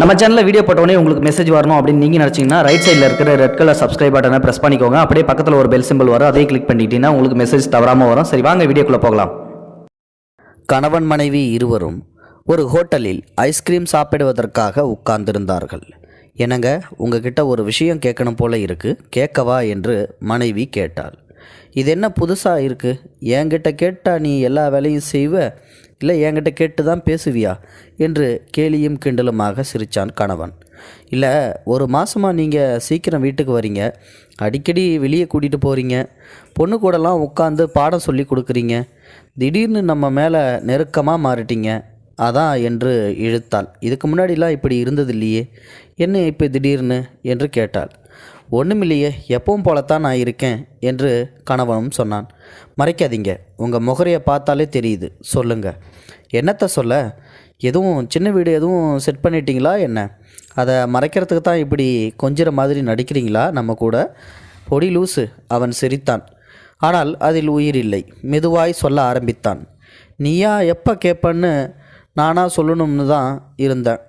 நம்ம சேனலில் வீடியோ போட்டோடனே உங்களுக்கு மெசேஜ் வரணும் அப்படின்னு நீங்கள் நினச்சிங்கன்னா ரைட் சைடில் இருக்கிற ரெட் கலர் சப்ஸ்கிரைப் பட்டனை ப்ரெஸ் பண்ணிக்கோங்க. அப்படியே பக்கத்தில் ஒரு பெல் சிம்பிள் வரும். அதே கிளிக் பண்ணிட்டீங்கன்னா உங்களுக்கு மெசேஜ் தவறாமல் வரும். சரி வாங்க வீடியோக்குள்ளே போகலாம். கணவன் மனைவி இருவரும் ஒரு ஹோட்டலில் ஐஸ்கிரீம் சாப்பிடுவதற்காக உட்கார்ந்திருந்தார்கள். என்னங்க உங்ககிட்ட ஒரு விஷயம் கேட்கணும் போல இருக்குது கேட்கவா என்று மனைவி கேட்டாள். இது என்ன புதுசாக இருக்குது என்கிட்ட கேட்டால் நீ எல்லா வேலையும் செய்வ? இல்லை என்கிட்ட கேட்டு தான் பேசுவியா? என்று கேலியும் கிண்டலுமாக சிரித்தான் கணவன். இல்லை ஒரு மாதமாக நீங்கள் சீக்கிரம் வீட்டுக்கு வரீங்க. அடிக்கடி வெளியே கூட்டிகிட்டு போகிறீங்க பொண்ணு கூடலாம் உட்காந்து பாடம் சொல்லி கொடுக்குறீங்க. திடீர்னு நம்ம மேலே நெருக்கமாக மாறிட்டீங்க. அதான் என்று இழுத்தாள். இதுக்கு முன்னாடிலாம் இப்படி இருந்தது இல்லையே என்ன இப்போ திடீர்னு? என்று கேட்டாள். ஒன்றுமில்லையே எப்பவும் போலத்தான் நான் இருக்கேன் என்று கணவனும் சொன்னான். மறைக்காதீங்க உங்கள் முகரையை பார்த்தாலே தெரியுது சொல்லுங்க. என்னத்தை சொல்ல? எதுவும் சின்ன வீடு எதுவும் செட் பண்ணிட்டீங்களா என்ன? அதை மறைக்கிறதுக்கு தான் இப்படி கொஞ்சிற மாதிரி நடிக்கிறீங்களா? நம்ம கூட? பொடி லூசு அவன் சிரித்தான். ஆனால் அதில் உயிர் இல்லை மெதுவாய் சொல்ல ஆரம்பித்தான். நீயா எப்போ கேட்பன்னு நானாக சொல்லணும்னு தான் இருந்தேன்.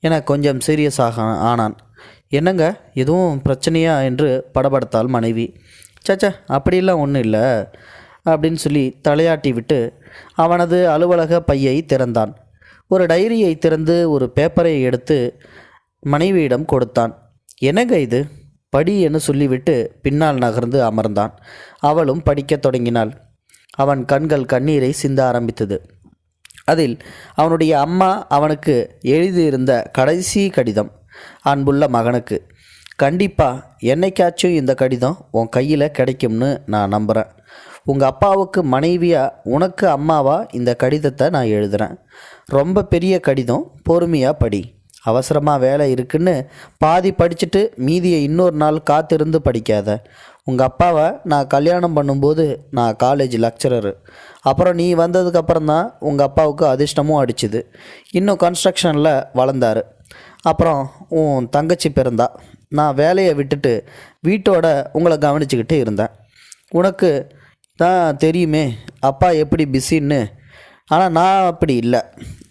என கொஞ்சம் சீரியஸாக ஆனான். என்னங்க? எதுவும் பிரச்சனையா? என்று படபடத்தாள் மனைவி. சச்சா அப்படிலாம் ஒன்றும் இல்லை அப்படின்னு சொல்லி தலையாட்டி விட்டு அவனது அலுவலக பையை திறந்தான். ஒரு டைரியை திறந்து ஒரு பேப்பரை எடுத்து மனைவியிடம் கொடுத்தான். என்னங்க இது? படி என்று சொல்லிவிட்டு பின்னால் நகர்ந்து அமர்ந்தான். அவளும் படிக்கத் தொடங்கினாள். அவன் கண்கள் கண்ணீரை சிந்த ஆரம்பித்தது. அதில் அவனுடைய அம்மா அவனுக்கு எழுதியிருந்த கடைசி கடிதம். அன்புள்ள மகனுக்கு. கண்டிப்பாக என்னைக்காச்சும் இந்த கடிதம் உன் கையில் கிடைக்கும்னு நான் நம்புகிறேன் உங்கள் அப்பாவுக்கு மனைவியாக உனக்கு அம்மாவா இந்த கடிதத்தை நான் எழுதுகிறேன் ரொம்ப பெரிய கடிதம் பொறுமையாக படி. அவசரமாக வேலை இருக்குன்னு பாதி படிச்சுட்டு மீதியை இன்னொரு நாள் காத்திருந்து படிக்காத. உங்கள் அப்பாவை நான் கல்யாணம் பண்ணும்போது நான் காலேஜ் லெக்சரரு அப்புறம் நீ வந்ததுக்கப்புறம் தான் உங்கள் அப்பாவுக்கு அதிர்ஷ்டமும் அடிச்சுது. இன்னும் கன்ஸ்ட்ரக்ஷனில் வளர்ந்தாரு. அப்புறம் உன் தங்கச்சி பிறந்தா. நான் வேலையை விட்டுட்டு வீட்டோட உங்களை கவனிச்சுக்கிட்டு இருந்தேன். உனக்கு தான் தெரியுமே அப்பா எப்படி பிஸின்னு ஆனால் நான் அப்படி இல்லை.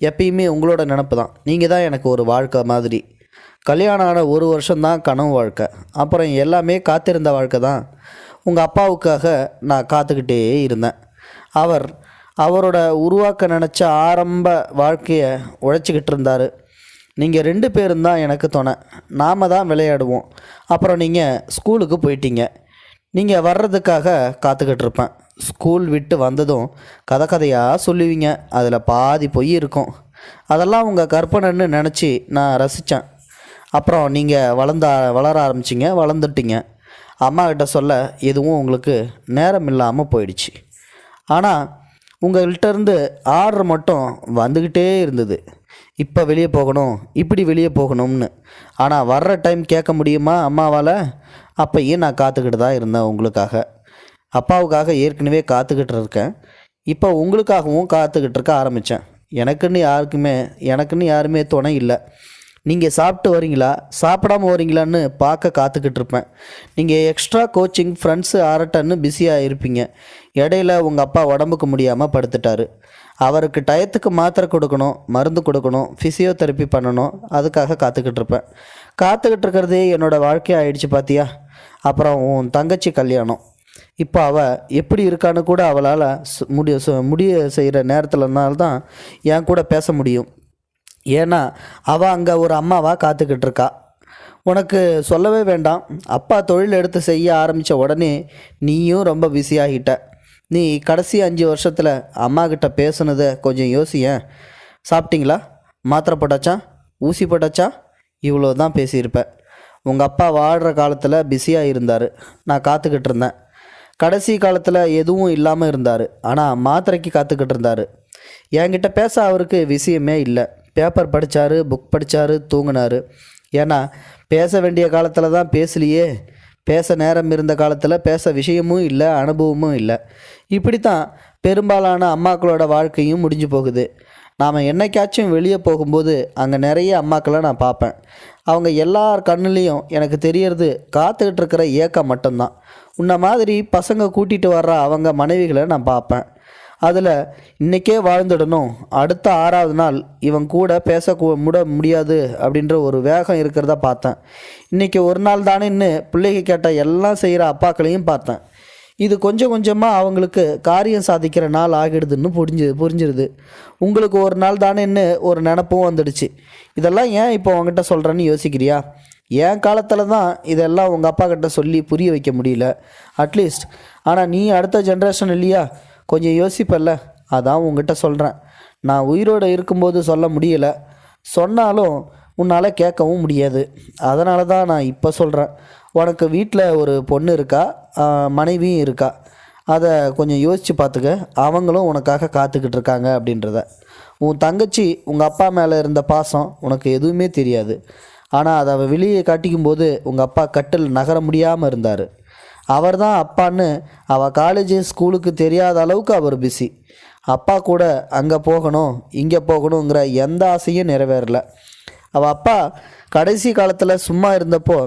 எப்பயுமே உங்களோட நினப்பு தான். நீங்கள் தான் எனக்கு ஒரு வாழ்க்கை மாதிரி. கல்யாணம் ஆன ஒரு வருஷம்தான் கனவு வாழ்க்கை. அப்புறம் எல்லாமே காத்திருந்த வாழ்க்கை தான். உங்கள் அப்பாவுக்காக நான் காத்துக்கிட்டே இருந்தேன். அவர் அவரோட உருவாக்க நினச்ச ஆரம்ப வாழ்க்கையை உழைச்சிக்கிட்டு இருந்தார். நீங்கள் ரெண்டு பேரும் தான் எனக்கு துணை. நாம் தான் விளையாடுவோம். அப்புறம் நீங்கள் ஸ்கூலுக்கு போயிட்டீங்க. நீங்கள் வர்றதுக்காக காத்துக்கிட்டு இருப்பேன். ஸ்கூல் விட்டு வந்ததும் கதை கதையாக சொல்லுவீங்க. அதில் பாதி பொய் இருக்கும். அதெல்லாம் உங்கள் கற்பனைன்னு நினச்சி நான் ரசித்தேன் அப்புறம் நீங்கள் வளர்ந்த வளர ஆரம்பிச்சிங்க வளர்ந்துட்டீங்க. அம்மாக்கிட்ட சொல்ல எதுவும் உங்களுக்கு நேரம் இல்லாமல் போயிடுச்சு. ஆனால் உங்கள்கிட்ட இருந்து ஆர்டர் மட்டும் வந்துக்கிட்டே இருந்தது. இப்போ வெளியே போகணும் இப்படி வெளியே போகணும்னு. ஆனால் வர்ற டைம் கேட்க முடியுமா அம்மாவால்? அப்பையும் நான் காத்துக்கிட்டு தான் இருந்தேன் உங்களுக்காக. அப்பாவுக்காக ஏற்கனவே காத்துக்கிட்டு இருக்கேன். இப்போ உங்களுக்காகவும் காத்துக்கிட்டு இருக்க ஆரம்பித்தேன் எனக்குன்னு யாருக்குமே எனக்குன்னு யாருமே துணை இல்லை. நீங்கள் சாப்பிட்டு வரீங்களா? சாப்பிடாம வரீங்களான்னு பார்க்க காத்துக்கிட்டு இருப்பேன். நீங்கள் எக்ஸ்ட்ரா கோச்சிங் ஃப்ரெண்ட்ஸு ஆரட்டன்னு பிஸியாக இருப்பீங்க. இடையில உங்கள் அப்பா உடம்புக்கு முடியாமல் படுத்துட்டாரு. அவருக்கு டயத்துக்கு மாத்திரை கொடுக்கணும் மருந்து கொடுக்கணும் ஃபிசியோதெரப்பி பண்ணணும் அதுக்காக காத்துக்கிட்டு இருப்பேன். காத்துக்கிட்டு இருக்கிறதே என்னோடய வாழ்க்கை ஆயிடுச்சு பார்த்தியா அப்புறம் உன் தங்கச்சி கல்யாணம். இப்போ அவள் எப்படி இருக்கான்னு கூட அவளால் சு- முடிய சு- முடிய செய்கிற நேரத்துலனால தான் என் கூட பேச முடியும். ஏன்னா அவள் அங்கே ஒரு அம்மாவாக காத்துக்கிட்டு இருக்கா உனக்கு சொல்லவே வேண்டாம். அப்பா தொழில் எடுத்து செய்ய ஆரம்பித்த உடனே நீயும் ரொம்ப பிஸியாகிட்ட நீ கடைசி அஞ்சு வருஷத்தில் அம்மா கிட்ட பேசுனதை கொஞ்சம் யோசிய. சாப்பிட்டீங்களா? மாத்திரை போட்டாச்சா? ஊசி போட்டாச்சா? இவ்வளோ தான் பேசியிருப்பேன் உங்கள் அப்பா வாழ்கிற காலத்தில் பிஸியாக இருந்தார். நான் காத்துக்கிட்டு இருந்தேன். கடைசி காலத்தில் எதுவும் இல்லாமல் இருந்தார். ஆனால் மாத்திரைக்கு காத்துக்கிட்டு இருந்தார். என்கிட்ட பேச அவருக்கு விஷயமே இல்லை. பேப்பர் படித்தார் புக் படித்தார் தூங்கினார். ஏன்னா பேச வேண்டிய காலத்தில் தான் பேசலையே. பேச நேரம் இருந்த காலத்தில் பேச விஷயமும் இல்லை அனுபவமும் இல்லை. இப்படி தான் பெரும்பாலான அம்மாக்களோட வாழ்க்கையும் முடிஞ்சு போகுது. நாம் என்னைக்காச்சும் வெளியே போகும்போது அங்கே நிறைய அம்மாக்களை நான் பார்ப்பேன். அவங்க எல்லார் கண்ணுலேயும் எனக்கு தெரியறது காத்துக்கிட்டு இருக்கிற ஏக்கம் மட்டும்தான். உன்ன மாதிரி பசங்க கூட்டிகிட்டு வர்ற அவங்க மனைவிகளை நான் பார்ப்பேன். அதில் இன்றைக்கே வாழ்ந்துடணும். அடுத்த ஆறாவது நாள் இவன் கூட பேச முட முடியாது அப்படின்ற ஒரு வேகம் இருக்கிறத பார்த்தேன். இன்றைக்கி ஒரு நாள் தானேன்னு பிள்ளைங்க கேட்ட எல்லாம் செய்கிற அப்பாக்களையும் பார்த்தேன். இது கொஞ்சம் கொஞ்சமாக அவங்களுக்கு காரியம் சாதிக்கிற நாள் ஆகிடுதுன்னு புரிஞ்சு புரிஞ்சிருது. உங்களுக்கு ஒரு நாள் தானேன்னு ஒரு நினப்பும் வந்துடுச்சு. இதெல்லாம் ஏன் இப்போ உங்ககிட்ட சொல்கிறேன்னு யோசிக்கிறியா? என் காலத்தில் தான் இதெல்லாம் உங்கள் அப்பா கிட்ட சொல்லி புரிய வைக்க முடியல. அட்லீஸ்ட் ஆனால் நீ அடுத்த ஜென்ரேஷன் இல்லையா? கொஞ்சம் யோசிப்பல்ல. அதான் உங்ககிட்ட சொல்கிறேன் நான் உயிரோடு இருக்கும்போது சொல்ல முடியலை. சொன்னாலும் உன்னால் கேட்கவும் முடியாது. அதனால தான் நான் இப்போ சொல்கிறேன் உனக்கு வீட்டில் ஒரு பொண்ணு இருக்கா? மனைவியும் இருக்கா? அதை கொஞ்சம் யோசித்து பார்த்துக்க அவங்களும் உனக்காக காத்துக்கிட்டு இருக்காங்க அப்படின்றத. உன் தங்கச்சி உங்கள் அப்பா மேலே இருந்த பாசம் உனக்கு எதுவுமே தெரியாது. ஆனால் அதை அவள் வெளியே காட்டிக்கும் போது உங்கள் அப்பா கட்டில் நகர முடியாமல் இருந்தார். அவர் தான் அப்பான்னு அவள் காலேஜு ஸ்கூலுக்கு தெரியாத அளவுக்கு அவர் பிஸி அப்பா கூட அங்கே போகணும் இங்கே போகணுங்கிற எந்த ஆசையும் நிறைவேறல. அவள் அப்பா கடைசி காலத்தில் சும்மா இருந்தப்போ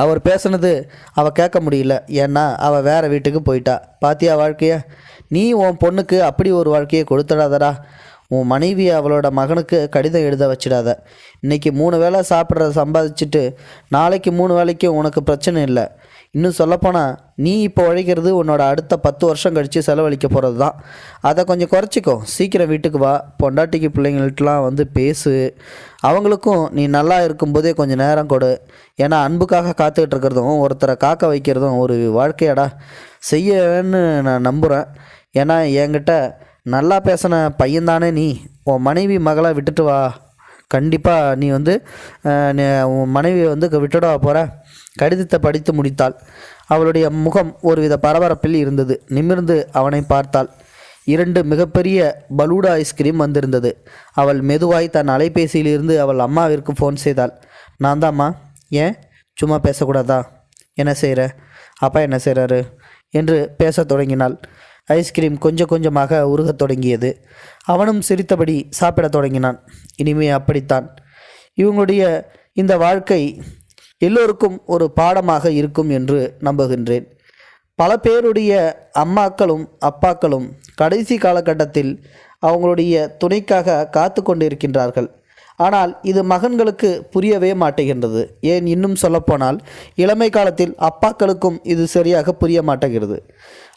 அவர் பேசுனது அவள் கேட்க முடியல. ஏன்னா அவள் வேறு வீட்டுக்கு போயிட்டா. பாத்தியா வாழ்க்கைய? நீ உன் பொண்ணுக்கு அப்படி ஒரு வாழ்க்கையை கொடுத்துடாதடா. உன் மனைவி அவளோட மகனுக்கு கடிதம் எழுத வச்சிடாத. இன்றைக்கி மூணு வேளை சாப்பிட்ற சம்பாதிச்சுட்டு நாளைக்கு மூணு வேளைக்கு உனக்கு பிரச்சனை இல்லை. இன்னும் சொல்லப்போனால் நீ இப்போ உழைக்கிறது உன்னோட அடுத்த பத்து வருஷம் கழித்து செலவழிக்க போகிறது தான் அதை கொஞ்சம் குறைச்சிக்கோ. சீக்கிரம் வீட்டுக்கு வா. பொண்டாட்டிக்கு பிள்ளைங்கள்ட்டலாம் வந்து பேசு. அவங்களுக்கும் நீ நல்லா இருக்கும்போதே கொஞ்சம் நேரம் கொடு. ஏன்னா அன்புக்காக காத்துக்கிட்டு இருக்கிறதும் ஒருத்தரை காக்க வைக்கிறதும் ஒரு வாழ்க்கையாடா. செய்யன்னு நான் நம்புகிறேன் ஏன்னா என்கிட்ட நல்லா பேசின பையன்தானே நீ. உன் மனைவி மகளை விட்டுட்டு வா. கண்டிப்பாக நீ வந்து உன் மனைவியை வந்து விட்டுடவா போகிற கடிதத்தை படித்து முடித்தாள். அவளுடைய முகம் ஒருவித பரபரப்பில் இருந்தது. நிமிர்ந்து அவனை பார்த்தாள். இரண்டு மிகப்பெரிய பலூடா ஐஸ்கிரீம் வந்திருந்தது. அவள் மெதுவாய் தன் அலைபேசியிலிருந்து அவள் அம்மாவிற்கு ஃபோன் செய்தாள். நான் தாம்மா ஏன்? சும்மா பேசக்கூடாதா? என்ன செய்கிற அப்பா என்ன செய்கிறாரு என்று பேசத் தொடங்கினாள். ஐஸ்கிரீம் கொஞ்சம் கொஞ்சமாக உருகத் தொடங்கியது. அவனும் சிரித்தபடி சாப்பிடத் தொடங்கினான். இனிமே அப்படித்தான். இவங்களுடைய இந்த வாழ்க்கை எல்லோருக்கும் ஒரு பாடமாக இருக்கும் என்று நம்புகின்றேன். பல பேருடைய அம்மாக்களும் அப்பாக்களும் கடைசி காலகட்டத்தில் அவங்களுடைய துணைக்காக காத்து கொண்டிருக்கின்றார்கள். ஆனால் இது மகன்களுக்கு புரியவே மாட்டேகின்றது. ஏன் இன்னும் சொல்லப்போனால் இளமை காலத்தில் அப்பாக்களுக்கும் இது சரியாக புரிய மாட்டேங்கிறது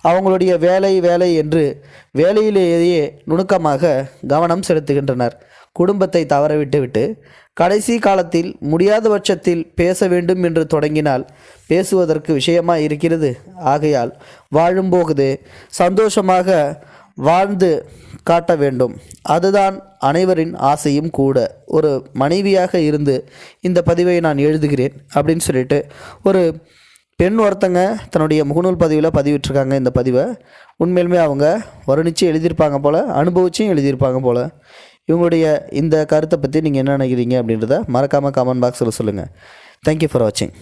அவங்களுடைய வேலை வேலை என்று வேலையிலேயே நுணுக்கமாக கவனம் செலுத்துகின்றனர். குடும்பத்தை தவறவிட்டுவிட்டு கடைசி காலத்தில் முடியாத பட்சத்தில் பேச வேண்டும் என்று தொடங்கினால் பேசுவதற்கு விஷயமா இருக்கிறது. ஆகையால் வாழும்போது சந்தோஷமாக வாழ்ந்து காட்ட வேண்டும். அதுதான் அனைவரின் ஆசையும் கூட. ஒரு மனைவியாக இருந்து இந்த பதிவை நான் எழுதுகிறேன் அப்படின்னு சொல்லிட்டு ஒரு பெண் ஒருத்தங்க தன்னுடைய முகநூல் பதிவில் பதிவிட்டிருக்காங்க இந்த பதிவை. உண்மையிலுமே அவங்க வருணிச்சு எழுதியிருப்பாங்க போல் அனுபவிச்சும் எழுதியிருப்பாங்க போல். இவங்களுடைய இந்த கருத்தை பற்றி நீங்கள் என்ன நினைக்கிறீங்க அப்படின்றத மறக்காமல் கமெண்ட் பாக்ஸில் சொல்லுங்கள் தேங்க்யூ ஃபார் வாட்சிங்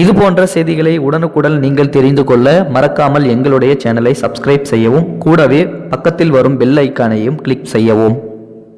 இது போன்ற செய்திகளை உடனுக்குடன் நீங்கள் தெரிந்து கொள்ள மறக்காமல் எங்களுடைய சேனலை சப்ஸ்கிரைப் செய்யவும் கூடவே பக்கத்தில் வரும் பெல் ஐக்கானையும் கிளிக் செய்யவும்.